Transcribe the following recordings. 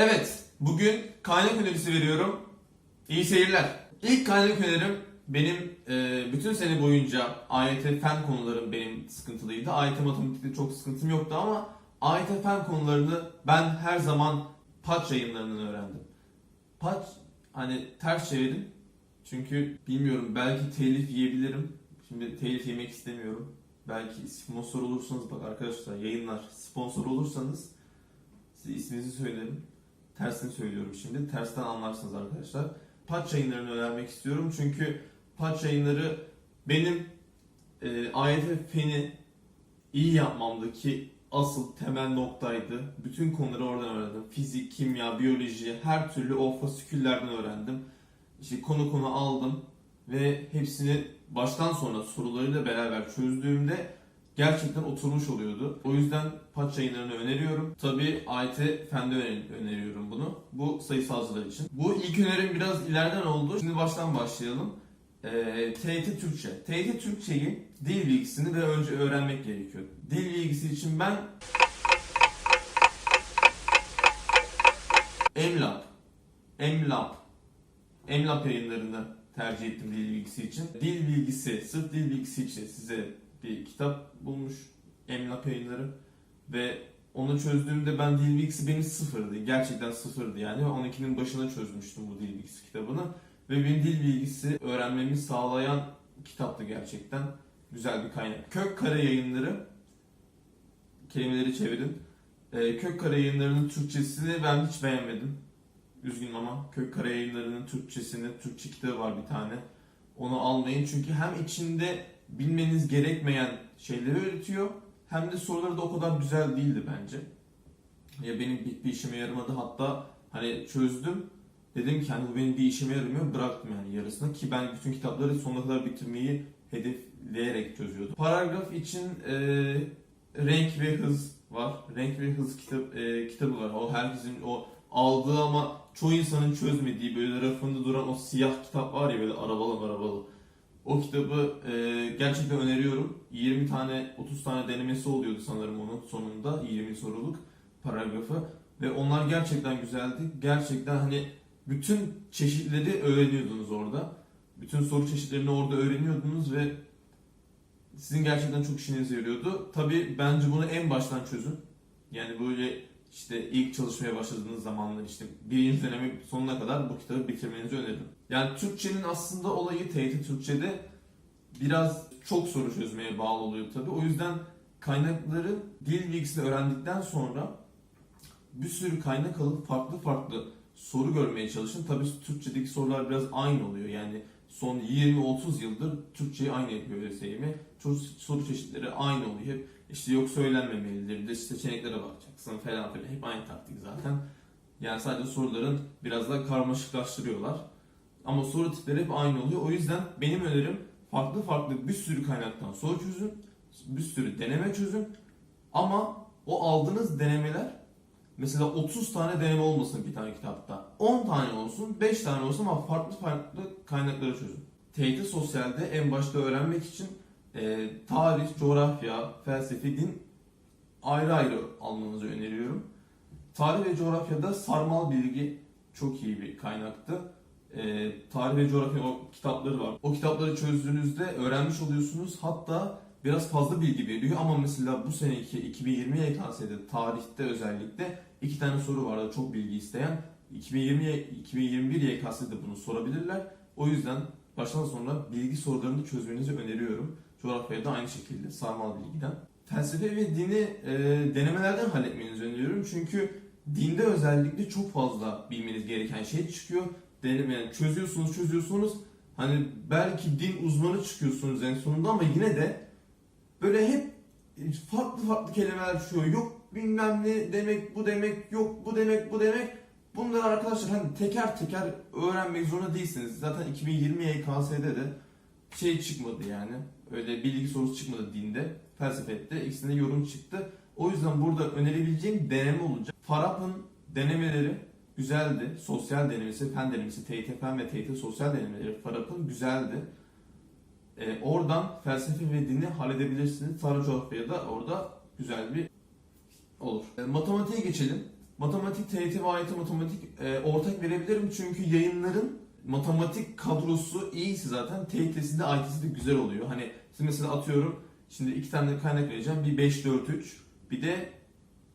Evet, bugün kaynak önerisi veriyorum. İyi seyirler. İlk kaynak önerim benim e, bütün sene boyunca AYT fen konularım benim sıkıntılıydı. AYT matematikte çok sıkıntım yoktu ama AYT fen konularını ben her zaman Paç yayınlarından öğrendim. Paç hani ters çevirdim. Çünkü bilmiyorum belki telif yiyebilirim. Şimdi telif yemek istemiyorum. Belki sponsor olursanız bak arkadaşlar yayınlar sponsor olursanız size isminizi söylerim. Tersini söylüyorum şimdi. Tersten anlarsınız arkadaşlar. Paç yayınlarını önermek istiyorum. Çünkü Paç yayınları benim e, AYT feni iyi yapmamdaki asıl temel noktaydı. Bütün konuları oradan öğrendim. Fizik, kimya, biyoloji, her türlü o fasiküllerden öğrendim. İşte konu konu aldım ve hepsini baştan sona sorularıyla beraber çözdüğümde gerçekten oturmuş oluyordu. O yüzden Paç yayınlarını öneriyorum. Tabii AYT Fen'de öner- öneriyorum bunu. Bu sayısalcılar için. Bu ilk önerim biraz ileriden oldu. Şimdi baştan başlayalım. Ee, TYT Türkçe. TYT Türkçeyi dil bilgisini ve önce öğrenmek gerekiyor. Dil bilgisi için ben Emlab, Emlab, Emlab yayınlarını tercih ettim dil bilgisi için. Dil bilgisi, sırf dil bilgisi için size bir kitap bulmuş Emlab yayınları ve onu çözdüğümde ben dil bilgisi benim sıfırdı. Gerçekten sıfırdı yani. 12'nin başına çözmüştüm bu dil bilgisi kitabını. Ve benim dil bilgisi öğrenmemi sağlayan kitaptı gerçekten. Güzel bir kaynak. Kök Kare yayınları kelimeleri çevirin. Ee, Kök Kare yayınlarının Türkçesini ben hiç beğenmedim. Üzgünüm ama Kök Kare yayınlarının Türkçesini, Türkçe kitabı var bir tane. Onu almayın çünkü hem içinde bilmeniz gerekmeyen şeyleri öğretiyor hem de soruları da o kadar güzel değildi bence. Ya benim bir, bir işime yaramadı hatta hani çözdüm dedim ki hani bu benim bir işime yaramıyor bıraktım yani yarısını ki ben bütün kitapları sonuna kadar bitirmeyi hedefleyerek çözüyordum. Paragraf için e, renk ve hız var. Renk ve hız kitap e, kitabı var. O herkesin o aldığı ama çoğu insanın çözmediği böyle rafında duran o siyah kitap var ya böyle arabalı arabalı. O kitabı e, gerçekten öneriyorum. 20 tane 30 tane denemesi oluyordu sanırım onun sonunda 20 soruluk paragrafı ve onlar gerçekten güzeldi. Gerçekten hani bütün çeşitleri öğreniyordunuz orada. Bütün soru çeşitlerini orada öğreniyordunuz ve sizin gerçekten çok işinize yarıyordu. Tabii bence bunu en baştan çözün. Yani böyle işte ilk çalışmaya başladığınız zamanlar işte birinci dönemi sonuna kadar bu kitabı bitirmenizi öneririm. Yani Türkçenin aslında olayı TYT Türkçe'de biraz çok soru çözmeye bağlı oluyor tabii. O yüzden kaynakları dil bilgisini öğrendikten sonra bir sürü kaynak alıp farklı farklı soru görmeye çalışın. Tabii Türkçedeki sorular biraz aynı oluyor. Yani son 20-30 yıldır Türkçeyi aynı yapıyor ÖSYM. Soru çeşitleri aynı oluyor. Hep işte yok söylenmemelidir, de seçeneklere bakacaksın falan filan. Hep aynı taktik zaten. Yani sadece soruların biraz daha karmaşıklaştırıyorlar. Ama soru tipleri hep aynı oluyor. O yüzden benim önerim farklı farklı bir sürü kaynaktan soru çözün. Bir sürü deneme çözün. Ama o aldığınız denemeler mesela 30 tane deneme olmasın bir tane kitapta. 10 tane olsun, 5 tane olsun ama farklı farklı kaynakları çözün. TYT Sosyal'de en başta öğrenmek için e, tarih, coğrafya, felsefe, din ayrı ayrı almanızı öneriyorum. Tarih ve coğrafyada sarmal bilgi çok iyi bir kaynaktı. E, tarih ve coğrafya kitapları var. O kitapları çözdüğünüzde öğrenmiş oluyorsunuz. Hatta biraz fazla bilgi veriyor ama mesela bu seneki 2020 YKS'de tarihte özellikle iki tane soru vardı çok bilgi isteyen. 2020 2021 YKS'de bunu sorabilirler. O yüzden baştan sona bilgi sorularını çözmenizi öneriyorum. Coğrafyaya da aynı şekilde sarmal bilgiden. Felsefe ve dini e, denemelerden halletmenizi öneriyorum. Çünkü dinde özellikle çok fazla bilmeniz gereken şey çıkıyor. Deneme, yani çözüyorsunuz çözüyorsunuz. Hani belki din uzmanı çıkıyorsunuz en sonunda ama yine de böyle hep farklı farklı kelimeler çıkıyor. Yok bilmem ne demek bu demek yok bu demek bu demek. Bunları arkadaşlar hani teker teker öğrenmek zorunda değilsiniz. Zaten 2020 YKS'de de şey çıkmadı yani. Öyle bilgi sorusu çıkmadı dinde. Felsefede ikisinde yorum çıktı. O yüzden burada önerebileceğim deneme olacak. Farap'ın denemeleri güzeldi. Sosyal denemesi, fen denemesi, TYT ve TYT sosyal denemeleri Farap'ın güzeldi. Ee, oradan felsefe ve dini halledebilirsiniz. Tarih coğrafyaya da orada güzel bir olur. Ee, matematiğe geçelim. Matematik, TYT ve AYT matematik e, ortak verebilirim çünkü yayınların matematik kadrosu iyiyse zaten TYT'si de AYT'si de güzel oluyor. Hani siz mesela atıyorum şimdi iki tane kaynak vereceğim. Bir 5 4 3 bir de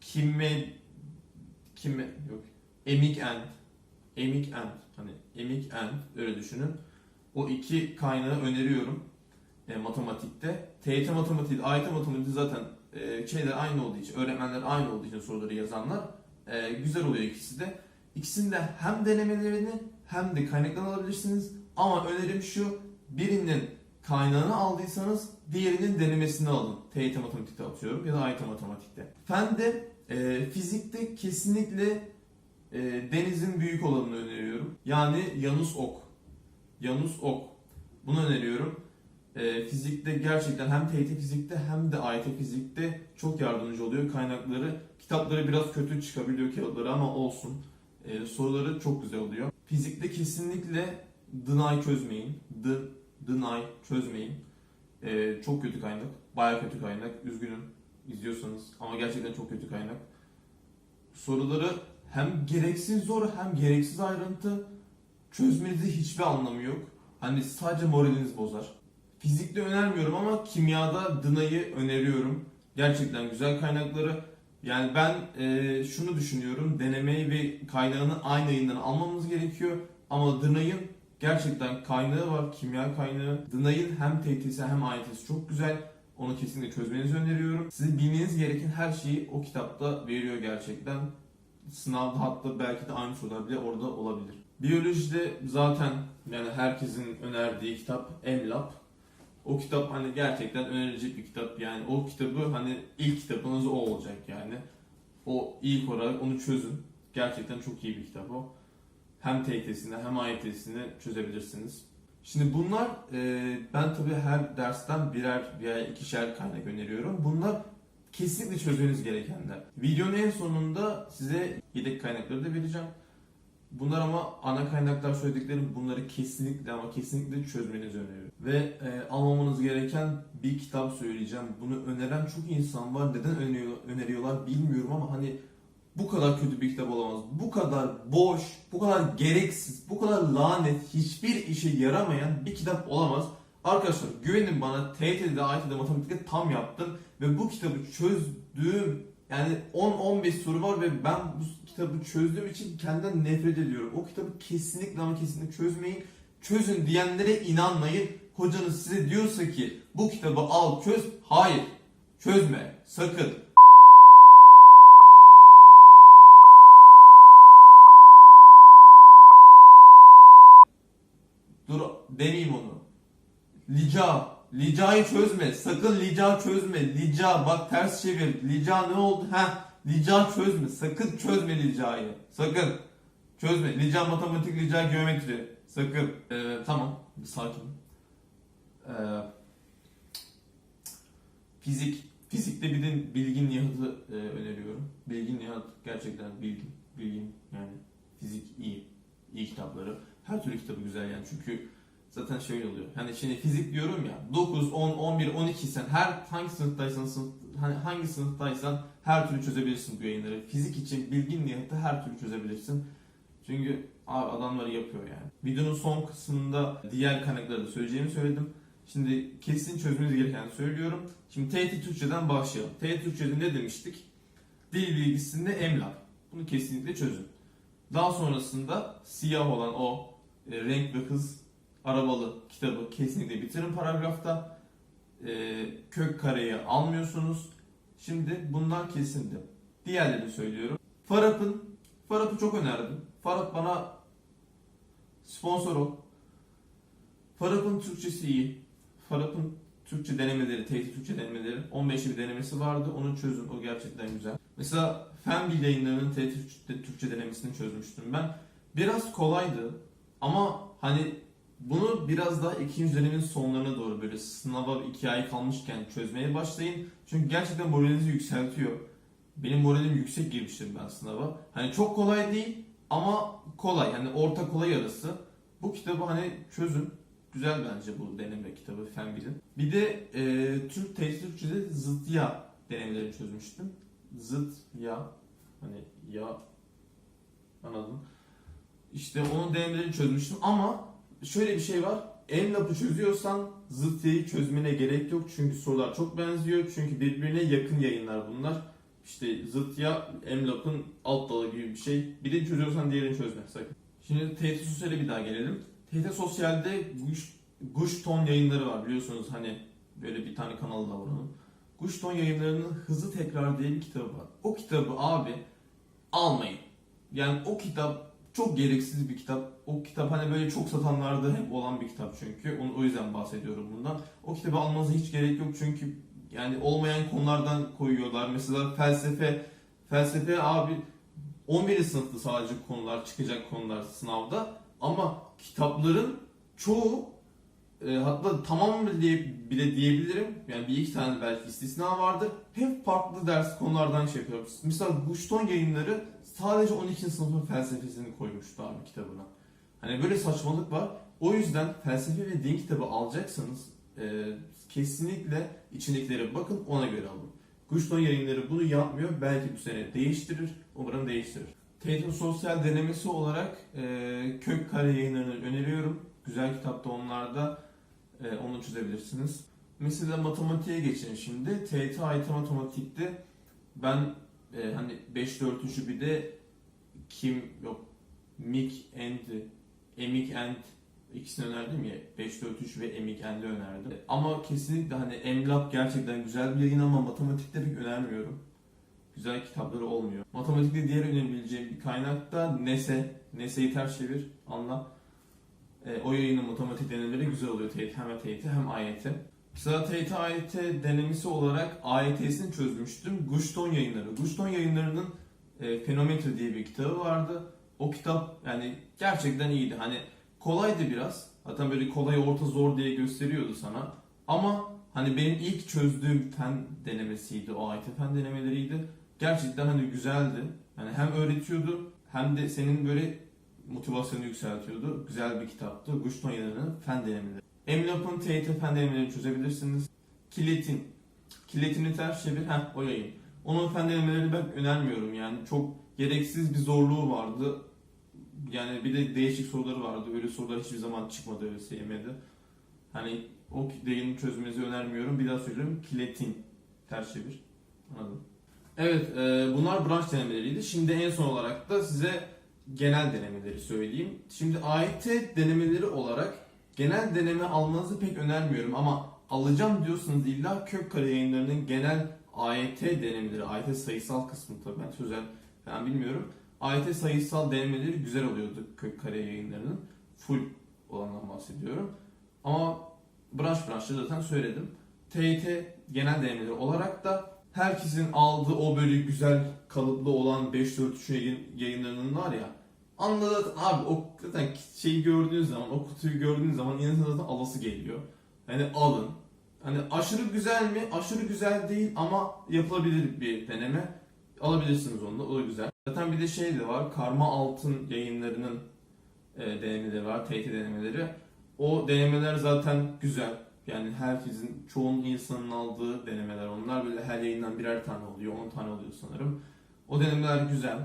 kime kime yok emik and emik and hani emik and öyle düşünün. O iki kaynağı öneriyorum e, matematikte. TYT matematiği, AYT matematiği zaten e, şeyler aynı olduğu için, öğretmenler aynı olduğu için soruları yazanlar e, güzel oluyor ikisi de. İkisinde hem denemelerini hem de kaynaklarını alabilirsiniz. Ama önerim şu, birinin kaynağını aldıysanız diğerinin denemesini alın. TYT matematikte atıyorum ya da AYT matematikte. Fende, e, fizikte kesinlikle e, denizin büyük olanını öneriyorum. Yani Yanus Ok. Yanus Ok. Bunu öneriyorum. E, fizikte gerçekten hem TYT fizikte hem de AYT fizikte çok yardımcı oluyor. Kaynakları, kitapları biraz kötü çıkabiliyor kağıtları ama olsun. E, soruları çok güzel oluyor. Fizikte kesinlikle Dınay çözmeyin. D, Dınay çözmeyin. E, çok kötü kaynak. Baya kötü kaynak. Üzgünüm izliyorsanız ama gerçekten çok kötü kaynak. Soruları hem gereksiz zor hem gereksiz ayrıntı çözmenizde hiçbir anlamı yok. Hani sadece moraliniz bozar. Fizikte önermiyorum ama kimyada Dınay'ı öneriyorum. Gerçekten güzel kaynakları. Yani ben e, şunu düşünüyorum. Denemeyi ve kaynağını aynı yayından almamız gerekiyor. Ama Dınay'ın gerçekten kaynağı var. Kimya kaynağı. Dınay'ın hem TT'si hem AYT'si çok güzel. Onu kesinlikle çözmenizi öneriyorum. Sizin bilmeniz gereken her şeyi o kitapta veriyor gerçekten. Sınavda hatta belki de aynı sorular bile orada olabilir. Biyolojide zaten yani herkesin önerdiği kitap Emlab. O kitap hani gerçekten önerilecek bir kitap. Yani o kitabı hani ilk kitabınız o olacak yani. O ilk olarak onu çözün. Gerçekten çok iyi bir kitap o. Hem TYT'sini hem AYT'sini çözebilirsiniz. Şimdi bunlar e, ben tabii her dersten birer veya ikişer kaynak öneriyorum. Bunlar kesinlikle çözmeniz gerekenler. Videonun en sonunda size yedek kaynakları da vereceğim. Bunlar ama ana kaynaklar söylediklerim bunları kesinlikle ama kesinlikle çözmenizi öneriyorum. Ve e, almamanız gereken bir kitap söyleyeceğim. Bunu öneren çok insan var. Neden öneriyor, öneriyorlar bilmiyorum ama hani bu kadar kötü bir kitap olamaz. Bu kadar boş, bu kadar gereksiz, bu kadar lanet, hiçbir işe yaramayan bir kitap olamaz. Arkadaşlar güvenin bana TYT'de, AYT'de, matematikte tam yaptım ve bu kitabı çözdüğüm yani 10-15 soru var ve ben bu kitabı çözdüğüm için kendimden nefret ediyorum. O kitabı kesinlikle ama kesinlikle çözmeyin. Çözün diyenlere inanmayın. Hocanız size diyorsa ki bu kitabı al çöz. Hayır. Çözme. Sakın. Dur demeyeyim onu. Lica. Lica'yı çözme. Sakın Lica çözme. Lica bak ters çevir. Lica ne oldu? Ha, Lica çözme. Sakın çözme Lica'yı. Sakın. Çözme. Lica matematik, Lica geometri. Sakın. Ee, tamam. Sakin. Ee, fizik. Fizikte bir de Bilgin Nihat'ı e, öneriyorum. Bilgin Nihat gerçekten bilgin. Bilgin yani fizik iyi. İyi kitapları. Her türlü kitabı güzel yani çünkü zaten şöyle oluyor. Hani şimdi fizik diyorum ya 9, 10, 11, 12 sen her hangi sınıftaysan sınıf, hani hangi sınıftaysan her türlü çözebilirsin bu yayınları. Fizik için bilgin niyeti her türlü çözebilirsin. Çünkü abi adamları yapıyor yani. Videonun son kısmında diğer kaynakları da söyleyeceğimi söyledim. Şimdi kesin çözmeniz gereken söylüyorum. Şimdi TYT Türkçe'den başlayalım. TYT Türkçe'de ne demiştik? Dil bilgisinde emlak. Bunu kesinlikle çözün. Daha sonrasında siyah olan o e, renk ve hız arabalı kitabı kesinlikle bitirin paragrafta. E, kök kareyi almıyorsunuz. Şimdi bunlar kesindi. Diğerlerini söylüyorum. Farap'ın Farap'ı çok önerdim. Farap bana sponsor ol. Farap'ın Türkçesi iyi. Farap'ın Türkçe denemeleri, TYT Türkçe denemeleri 15'li bir denemesi vardı. Onu çözün. O gerçekten güzel. Mesela Fenbil yayınlarının Türkçe, Türkçe denemesini çözmüştüm ben. Biraz kolaydı ama hani bunu biraz daha ikinci dönemin sonlarına doğru böyle sınava iki ay kalmışken çözmeye başlayın. Çünkü gerçekten moralinizi yükseltiyor. Benim moralim yüksek girmiştim ben sınava. Hani çok kolay değil ama kolay. Yani orta kolay arası. Bu kitabı hani çözün. Güzel bence bu deneme kitabı Fen Bilim. Bir de e, Türk Türkçe'de zıt ya denemelerini çözmüştüm. Zıt ya hani ya Anladın? İşte onun denemelerini çözmüştüm ama şöyle bir şey var. Emlap'ı çözüyorsan zıt çözmene gerek yok çünkü sorular çok benziyor. Çünkü birbirine yakın yayınlar bunlar. İşte zıtya Emlap'ın alt dalı gibi bir şey. Birini çözüyorsan diğerini çözme sakın. Şimdi TRT Sosyal'e bir daha gelelim. TRT Sosyal'de Guş, Guş Ton yayınları var biliyorsunuz hani böyle bir tane kanalı da var onun. Guş Ton yayınlarının Hızlı Tekrar diye bir kitabı var. O kitabı abi almayın. Yani o kitap çok gereksiz bir kitap. O kitap hani böyle çok satanlarda hep olan bir kitap çünkü. Onu, o yüzden bahsediyorum bundan. O kitabı almanıza hiç gerek yok çünkü yani olmayan konulardan koyuyorlar. Mesela felsefe, felsefe abi 11. sınıfta sadece konular çıkacak konular sınavda. Ama kitapların çoğu e, hatta tamam bile, bile diyebilirim. Yani bir iki tane belki istisna vardır. Hep farklı ders konulardan şey yapıyor. Mesela Guşton yayınları sadece 12. sınıfın felsefesini koymuştu abi kitabına. Hani böyle saçmalık var. O yüzden felsefe ve din kitabı alacaksanız e, kesinlikle içindekilere bakın ona göre alın. Guşton yayınları bunu yapmıyor. Belki bu sene değiştirir. Umarım değiştirir. TET sosyal denemesi olarak e, kök kare yayınlarını öneriyorum. Güzel kitapta onlarda e, onu çözebilirsiniz. Mesela matematiğe geçelim şimdi. TET AYT matematikte ben e, hani 5 4 bir de kim yok Mick and Emik and ikisini önerdim ya 5 4 3 ve Emik and'i önerdim. Ama kesinlikle hani Emlab gerçekten güzel bir yayın ama matematikte pek önermiyorum. Güzel kitapları olmuyor. Matematikte diğer önerebileceğim bir kaynak da NESE. NESE'yi ters çevir, anla. E, o yayının matematik denemeleri güzel oluyor hem TYT hem AYT. TYT AYT denemesi olarak AYT'sini çözmüştüm. Guşton yayınları. Guşton yayınlarının e, Fenometre diye bir kitabı vardı. O kitap yani gerçekten iyiydi. Hani kolaydı biraz. Zaten böyle kolay orta zor diye gösteriyordu sana. Ama hani benim ilk çözdüğüm fen denemesiydi. O AYT fen denemeleriydi. Gerçekten hani güzeldi. Yani hem öğretiyordu hem de senin böyle motivasyonu yükseltiyordu. Güzel bir kitaptı. Guşton yayınlarının fen denemeleri. Emlap'ın TYT fen denemelerini çözebilirsiniz. Kiletin. Kiletini ters çevir. Heh o yayın. Onun fen denemelerini ben önermiyorum yani. Çok gereksiz bir zorluğu vardı. Yani bir de değişik soruları vardı. Öyle sorular hiçbir zaman çıkmadı öyle sevmedi. Hani o yayını çözmenizi önermiyorum. Bir daha söylüyorum. Kiletin. Ters çevir. Anladım. Evet e, bunlar branş denemeleriydi. Şimdi en son olarak da size genel denemeleri söyleyeyim. Şimdi AYT denemeleri olarak genel deneme almanızı pek önermiyorum ama alacağım diyorsanız illa Kökkare yayınlarının genel AYT denemeleri, AYT sayısal kısmı tabii ben sözel falan bilmiyorum. AYT sayısal denemeleri güzel oluyordu Kökkare yayınlarının. Full olandan bahsediyorum. Ama branş branşta zaten söyledim. TYT genel denemeleri olarak da herkesin aldığı o böyle güzel kalıplı olan 5-4-3 yayın, yayınlarının var ya anladın abi o zaten şeyi gördüğünüz zaman o kutuyu gördüğünüz zaman insanın zaten alası geliyor. Yani alın. Hani aşırı güzel mi? Aşırı güzel değil ama yapılabilir bir deneme. Alabilirsiniz onu da. O da güzel. Zaten bir de şey de var. Karma Altın yayınlarının e, denemeleri var. TYT denemeleri. O denemeler zaten güzel. Yani herkesin, çoğun insanın aldığı denemeler onlar. Böyle her yayından birer tane oluyor. 10 tane oluyor sanırım. O denemeler güzel.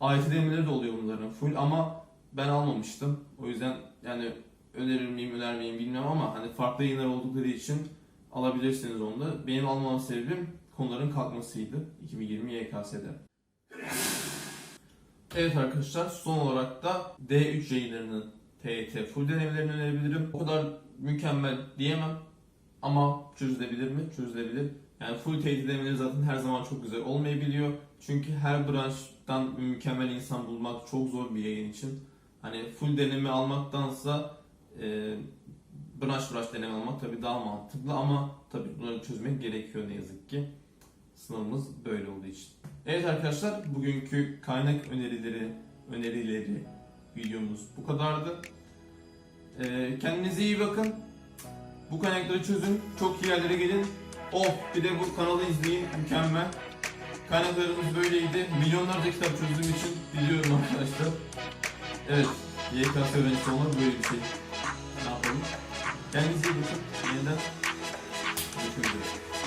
AYT denemeleri de oluyor bunların full ama ben almamıştım. O yüzden yani önerir miyim öner miyim bilmiyorum ama hani farklı yayınlar oldukları için alabilirsiniz onu da. Benim almam sebebim konuların kalkmasıydı 2020 YKS'de. Evet arkadaşlar son olarak da D3 yayınlarının TYT full denemelerini önerebilirim. O kadar mükemmel diyemem ama çözülebilir mi? Çözülebilir. Yani full TYT denemeleri zaten her zaman çok güzel olmayabiliyor. Çünkü her branştan mükemmel insan bulmak çok zor bir yayın için. Hani full deneme almaktansa e, branş branş deneme almak tabii daha mantıklı ama tabii bunları çözmek gerekiyor ne yazık ki. Sınavımız böyle olduğu için. Evet arkadaşlar bugünkü kaynak önerileri önerileri videomuz bu kadardı. E, kendinize iyi bakın. Bu kaynakları çözün. Çok iyi yerlere gelin. Oh bir de bu kanalı izleyin. Mükemmel. Kaynaklarımız böyleydi. Milyonlarca kitap çözdüğüm için biliyorum arkadaşlar. Evet. YKS öğrencisi olmak böyle bir şey. Ne yapalım? Kendinize iyi bakın. Yeniden görüşmek üzere.